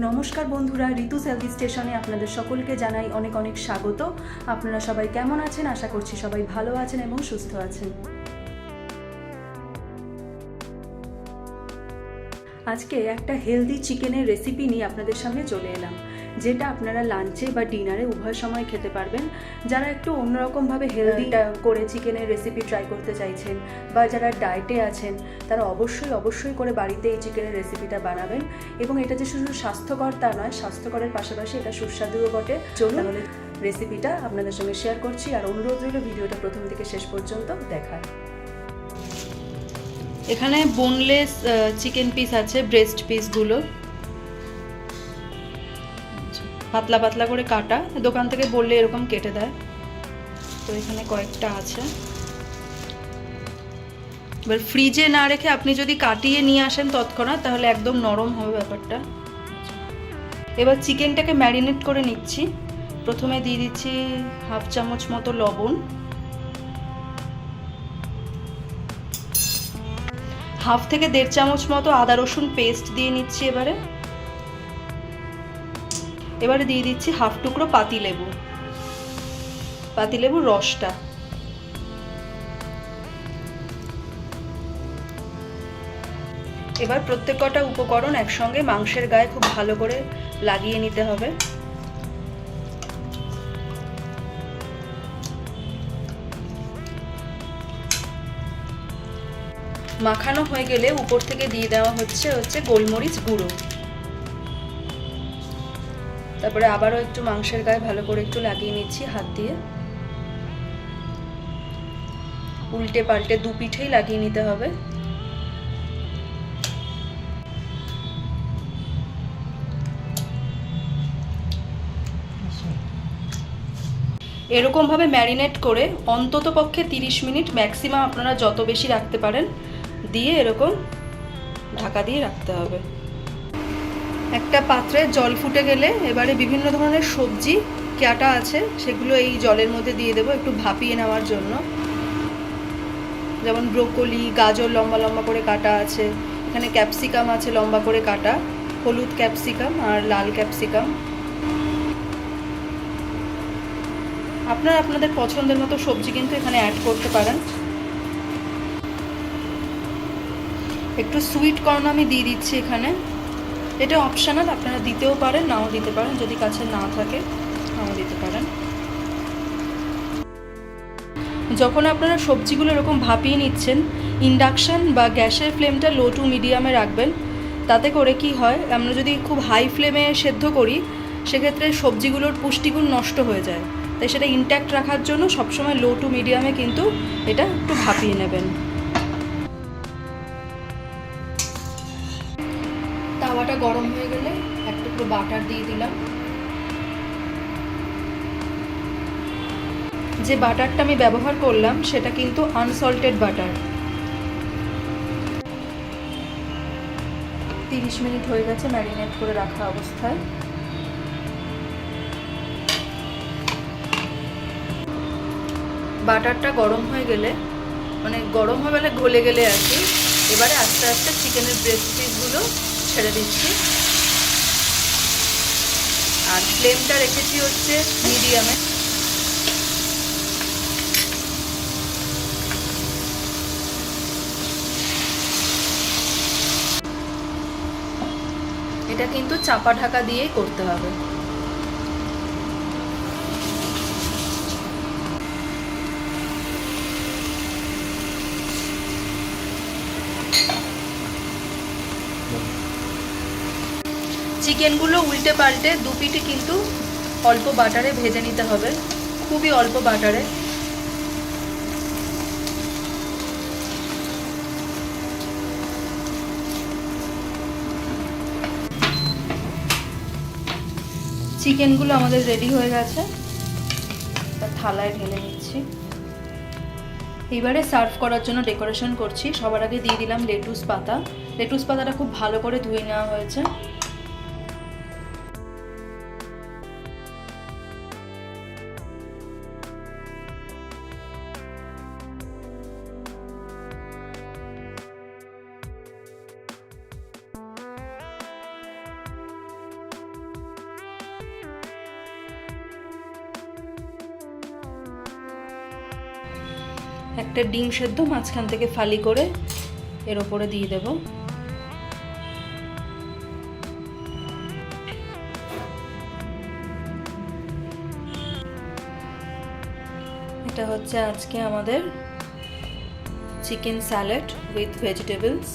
নমস্কার বন্ধুরা, ঋতু সেলফি স্টেশনে আপনাদের সকলকে জানাই অনেক অনেক স্বাগত। আপনারা সবাই কেমন আছেন? আশা করছি সবাই ভালো আছেন এবং সুস্থ আছেন। আজকে একটা হেলদি চিকেনের রেসিপি নিয়ে আপনাদের সামনে চলে এলাম। যেটা আপনারা লাঞ্চে বা ডিনারে উভয় সময় খেতে পারবেন। যারা একটু অন্যরকমভাবে হেলদি করে চিকেনের রেসিপি ট্রাই করতে চাইছেন বা যারা ডায়েটে আছেন তারা অবশ্যই অবশ্যই করে বাড়িতে এই চিকেনের রেসিপিটা বানাবেন। এবং এটা যে শুধু স্বাস্থ্যকর তা নয় স্বাস্থ্যকরের পাশাপাশি এটা সুস্বাদুও বটে। চলুন রেসিপিটা আপনাদের সঙ্গে শেয়ার করছি আর অনুরোধ রইল ভিডিওটা প্রথম থেকে শেষ পর্যন্ত দেখার। এখানে বোনলেস চিকেন পিস আছে ব্রেস্ট পিসগুলো পাতলা পাতলা করে কাটা। দোকান থেকে বললে এরকম কেটে দেয়। তো এখানে কয়েকটা আছে। এবার ফ্রিজে না রেখে আপনি যদি কাটিয়ে নিয়ে আসেন তৎক্ষণাৎ, তাহলে একদম নরম হবে ব্যাপারটা। এবার চিকেনটাকে ম্যারিনেট করে নিচ্ছি। প্রথমে দিয়ে দিচ্ছি হাফ চামচ মতো লবণ। হাফ থেকে দেড় চামচ মতো আদা রসুন পেস্ট দিয়ে নিচ্ছি এবারে। এবারে দিয়ে দিচ্ছি হাফ টুকরো পাতিলেবু পাতিলেবুর রসটা। এবার প্রত্যেক কটা উপকরণ একসঙ্গে মাংসের গায়ে খুব ভালো করে লাগিয়ে নিতে হবে। মাখানো হয়ে গেলে উপর থেকে দিয়ে দেওয়া হচ্ছে হচ্ছে গোলমরিচ গুঁড়ো। তারপরে আবারও একটু মাংসের গায়ে ভালো করে একটু লাগিয়ে নিচ্ছি, হাত দিয়ে। উল্টে পাল্টে দু পিঠেই লাগিয়ে নিতে হবে। এরকমভাবে ম্যারিনেট করে অন্তত পক্ষে তিরিশ মিনিট ম্যাক্সিমাম আপনারা যত বেশি রাখতে পারেন, দিয়ে এরকম ঢাকা দিয়ে রাখতে হবে। একটা পাত্রে জল ফুটে গেলে এবারে বিভিন্ন ধরনের সবজি কাটা আছে, সেগুলো এই জলের মধ্যে দিয়ে দেবো একটু ভাপিয়ে নেওয়ার জন্য। যেমন ব্রোকলি, গাজর লম্বা লম্বা করে কাটা আছে, এখানে ক্যাপসিকাম আছে লম্বা করে কাটা, হলুদ ক্যাপসিকাম আর লাল ক্যাপসিকাম। আপনারা আপনাদের পছন্দের মতো সবজি কিন্তু এখানে অ্যাড করতে পারেন। একটু সুইট কর্ন আমি দিয়ে দিচ্ছি এখানে। এটা অপশানাল আপনারা দিতেও পারেন, নাও দিতে পারেন, যদি কাছে না থাকে, নাও দিতে পারেন। যখন আপনারা সবজিগুলো এরকম ভাপিয়ে নিচ্ছেন ইন্ডাকশান বা গ্যাসের ফ্লেমটা লো টু মিডিয়ামে রাখবেন, তাতে করে কি হয়, আমরা যদি খুব হাই ফ্লেমে সেদ্ধ করি, সেক্ষেত্রে সবজিগুলোর পুষ্টিগুণ নষ্ট হয়ে যায়। তাই সেটা ইনট্যাক্ট রাখার জন্য সবসময় লো টু মিডিয়ামে কিন্তু এটা একটু ভাপিয়ে নেবেন। তাওয়াটা গরম হয়ে গেলে এক টুকরো বাটার দিয়ে দিলাম। যে বাটারটা আমি ব্যবহার করলাম, সেটা কিন্তু আনসল্টেড বাটার তিরিশ মিনিট হয়ে গেছে ম্যারিনেট করে রাখা অবস্থায়। বাটারটা গরম হয়ে গেলে মানে গরম হয়ে গেলে গলে গেলে আর কি, এবারে আস্তে আস্তে চিকেনের ব্রেস্ট পিসগুলো ছেড়ে দিচ্ছি। আর ফ্লেমটা রেখেছি হচ্ছে মিডিয়ামে এটা কিন্তু চাপা ঢাকা দিয়েই করতে হবে। চিকেনগুলো উল্টে পাল্টে দু পিঠে কিন্তু অল্প বাটারে ভেজে নিতে হবে। খুবই অল্প বাটারে। চিকেনগুলো আমাদের রেডি হয়ে গেছে। থালায় ঢেলে নিচ্ছি। এবারে সার্ভ করার জন্য ডেকোরেশন করছি। সবার আগে দিয়ে দিলাম লেটুস পাতা। লেটুস পাতাটা খুব ভালো করে ধুয়ে নেওয়া হয়েছে। একটা ডিম সেদ্ধ মাঝখান থেকে ফালি করে এর ওপরে দিয়ে দেব। এটা হচ্ছে আজকে আমাদের চিকেন স্যালাড উইথ ভেজিটেবলস।